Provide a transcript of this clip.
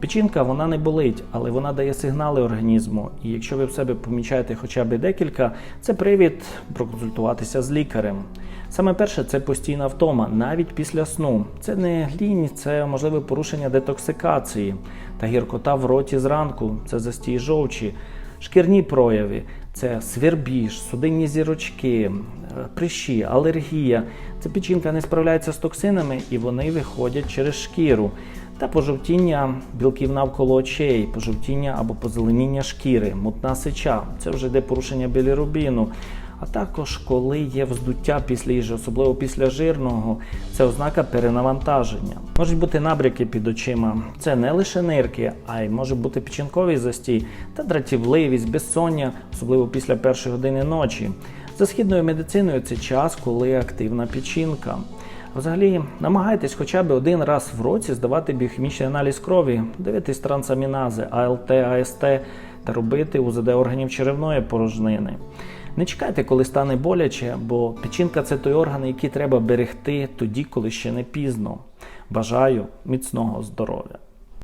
Печінка вона не болить, але вона дає сигнали організму. І якщо ви в себе помічаєте хоча б декілька, це привід проконсультуватися з лікарем. Саме перше це постійна втома, навіть після сну. Це не лінь, це можливе порушення детоксикації та гіркота в роті зранку, це застій жовчі, шкірні прояви, це свербіж, судинні зірочки, е, прищі, алергія. Це печінка не справляється з токсинами і вони виходять через шкіру. Та пожовтіння білків навколо очей, пожовтіння або позеленіння шкіри, мутна сеча це вже йде порушення білірубіну. А також коли є вздуття після їжі, особливо після жирного, це ознака перенавантаження. Можуть бути набряки під очима. Це не лише нирки, а й може бути печінковий застій та дратівливість, безсоння, особливо після першої години ночі. За східною медициною це час, коли активна печінка. Взагалі, намагайтесь хоча б один раз в році здавати біохімічний аналіз крові, дивитись трансамінази, АЛТ, АСТ та робити УЗД органів черевної порожнини. Не чекайте, коли стане боляче, бо печінка це той орган, який треба берегти тоді, коли ще не пізно. Бажаю міцного здоров'я!